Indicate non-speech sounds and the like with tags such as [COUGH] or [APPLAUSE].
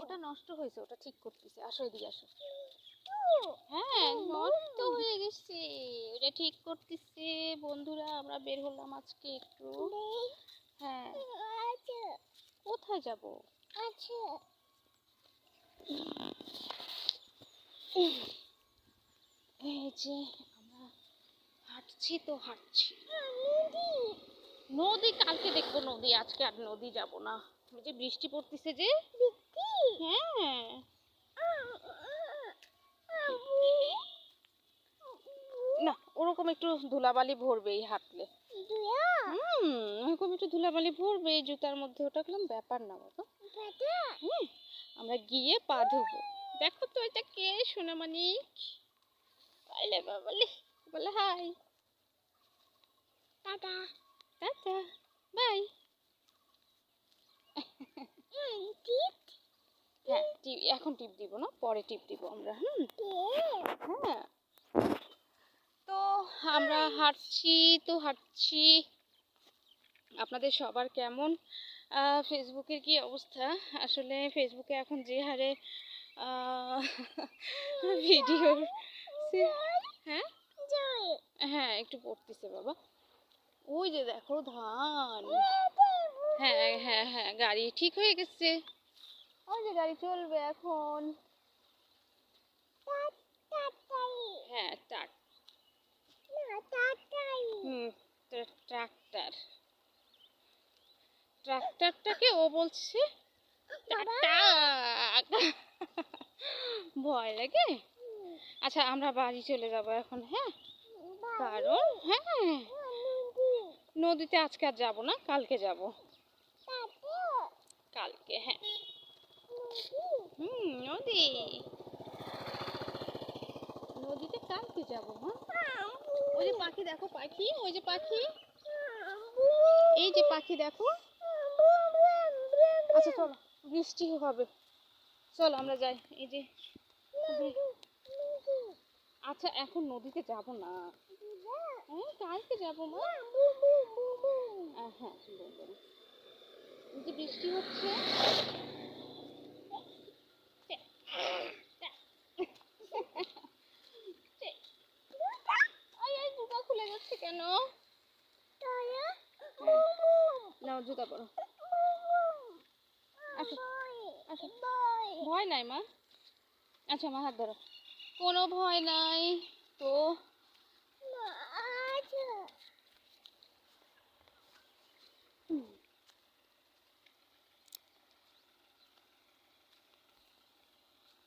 ওটা নষ্ট হয়েছে, ওটা ঠিক করতেছে। আসো এদিকে আসো। হ্যাঁ নষ্ট হয়ে গেছে। ওটা ঠিক করতেছে। বন্ধুরা, আমরা বের হলাম আজকে একটু। হ্যাঁ। কোথায় যাব? আচ্ছা এই যে, আমরা হাঁটছি তো হাঁটছি। নদী কালকে দেখব নদী আজকে আর নদী যাব না। ওই যে বৃষ্টি পড়তেছে যে। হ্যাঁ। না ওরকম একটু ধুলাবালি ভরবেই হাঁটলে। হুম ওরকম একটু ধুলাবালি ভরবে এই জুতার মধ্যে ওটা কোনো ব্যাপার না বাবা। হুম আমরা গিয়ে পা ধুবো। দেখো তো এটা কে সোনামানিক বলে বাবালে বলে হাই। টাটা। [LAUGHS] টাটা বাই হ্যাঁ টিপ এখন টিপ দিব না পরে টিপ দিব আমরা হুম? হ্যাঁ। তো আমরা হাঁটছি তো হাঁটছি। আপনাদের সবার কেমন? ফেসবুকের কি অবস্থা? আসলে ফেসবুকে এখন যে হারে ভিডিও হ্যাঁ? হ্যাঁ একটু পড়তেছে বাবা। ওই যে দেখো ধান। হ্যাঁ হ্যাঁ হ্যাঁ গাড়ি ঠিক হয়ে গেছে। ওই যে গাড়ি চলবে এখন। হ্যাঁ টাক। হুম ট্রাক্টর। ট্রাক্টরটাকে ও বলছে। ভয় লাগে? আচ্ছা আমরা বাড়ি চলে যাব এখন হ্যাঁ? কারণ হ্যাঁ। নদীতে আজকে আর যাব না, কালকে যাব। কালকে হ্যাঁ। হুম, নদী। নদীতে কালকে যাব হ্যাঁ ওই যে পাখি দেখো, পাখি, ওই যে পাখি। এই যে পাখি দেখো। আচ্ছা চলো, বৃষ্টি হবে। চলো, আমরা যাই, এই যে। আচ্ছা এখন নদীতে যাব না। হ্যাঁ কালকে যাব মা। হ্যাঁ। যে বৃষ্টি হচ্ছে। খুলে যাচ্ছে কেন? নাও জুতা পরো। আসো আসো ভয় নাই মা। আচ্ছা মা হাত ধরো। কোনো ভয় নাই। তো